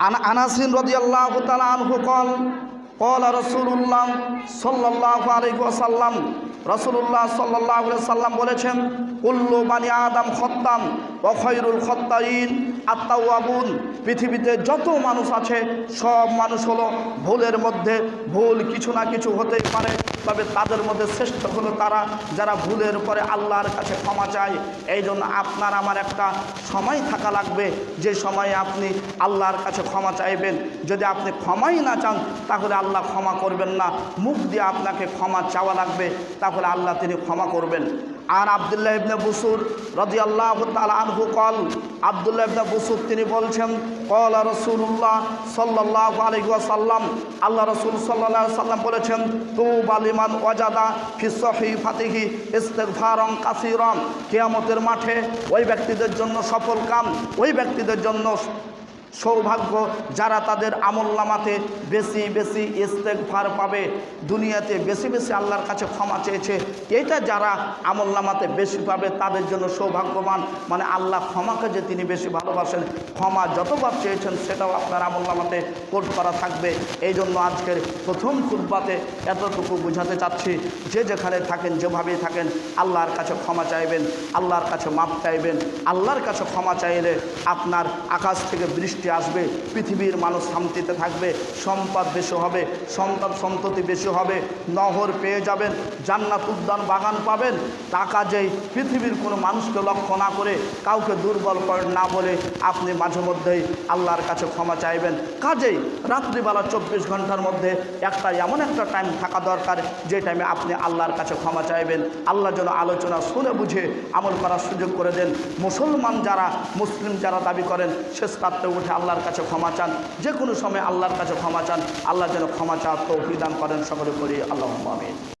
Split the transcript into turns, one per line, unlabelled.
আনাসিন রদি আল্লাহ তালু call call রসুল্লাহ সাল্লাহ আলহিহাসাল্লাম রসুল্লাহ সাল্লাহ সাল্লাম বলেছেন উল্লু বানি আদম খত্তাম ও খৈরুল খত্তাইন আত্মাউয়াবুন পৃথিবীতে যত মানুষ আছে, সব মানুষ হলো ভুলের মধ্যে, ভুল কিছু না কিছু হতেই পারে। তবে তাদের মধ্যে শ্রেষ্ঠ হলো তারা, যারা ভুলের পরে আল্লাহর কাছে ক্ষমা চায়। এই জন্য আপনার আমার একটা সময় থাকা লাগবে। যে সময়ে আপনি আল্লাহর কাছে ক্ষমা চাইবেন। যদি আপনি ক্ষমাই না চান, তাহলে আল্লাহ ক্ষমা করবেন না। মুখ দিয়ে আপনাকে ক্ষমা চাওয়া লাগবে, তাহলে আল্লাহ তিনি ক্ষমা করবেন। আর আবদুল্লাহ ইবনে বুসুর রাজি আল্লাহ আনহু কল, আবদুল্লাহ ইবনে বুসুর তিনি বলছেন, কল রসুল্লাহ সাল্লাহ আলহিসাল্লাম আল্লাহ রসুল সাল্লাহ সাল্লাম বলেছেন তু বালিমান ওয়াজাদা ফিসহি ফাতিহি ইস্তেকভারং কাসিরং, কেয়ামতের মাঠে ওই ব্যক্তিদের জন্য সফল কাম, ওই ব্যক্তিদের জন্য সৌভাগ্য যারা তাদের আমল্লামাতে বেশি বেশি ইস্তেকভার পাবে, দুনিয়াতে বেশি বেশি আল্লাহর কাছে ক্ষমা চেয়েছে, এইটা যারা আমল্লামাতে বেশি পাবে তাদের জন্য সৌভাগ্যবান। মানে আল্লাহ ক্ষমাকে যে তিনি বেশি ভালোবাসেন, ক্ষমা যতবার চেয়েছেন সেটাও আপনার আমল্লামাতে কোট করা থাকবে। এই জন্য আজকের প্রথম খুদ্বাতে এতটুকু বুঝাতে চাচ্ছি, যে যেখানে থাকেন, যেভাবেই থাকেন, আল্লাহর কাছে ক্ষমা চাইবেন, আল্লাহর কাছে মাপ চাইবেন, আল্লাহর কাছে ক্ষমা চাইলে আপনার আকাশ থেকে বৃষ্টি আসবে, পৃথিবীর মানুষ শান্তিতে থাকবে, সম্পদ বেশি হবে সন্তান সন্ততি বেশি হবে, নহর পেয়ে যাবেন, জান্নাত উদ্যান বাগান পাবেন, টাকা যেই পৃথিবীর কোনো মানুষকে লক্ষ্য না করে কাউকে দুর্বল করেন না বলে আপনি মাঝে মধ্যেই আল্লাহর কাছে ক্ষমা চাইবেন। কাজেই রাত্রিবেলা চব্বিশ ঘণ্টার মধ্যে একটা এমন একটা টাইম থাকা দরকার, যে টাইমে আপনি আল্লাহর কাছে ক্ষমা চাইবেন। আল্লাহ যেন আলোচনা শুনে বুঝে আমল করার সুযোগ করে দেন। মুসলমান যারা, মুসলিম যারা দাবি করেন, শেষ রাত্রে উঠে আল্লাহর কাছে ক্ষমা চান, যে কোনো সময় আল্লাহর কাছে ক্ষমা চান, আল্লাহ যেন ক্ষমা চান তৌফি দান করেন। সকলে করি আল্লাহ আমিন।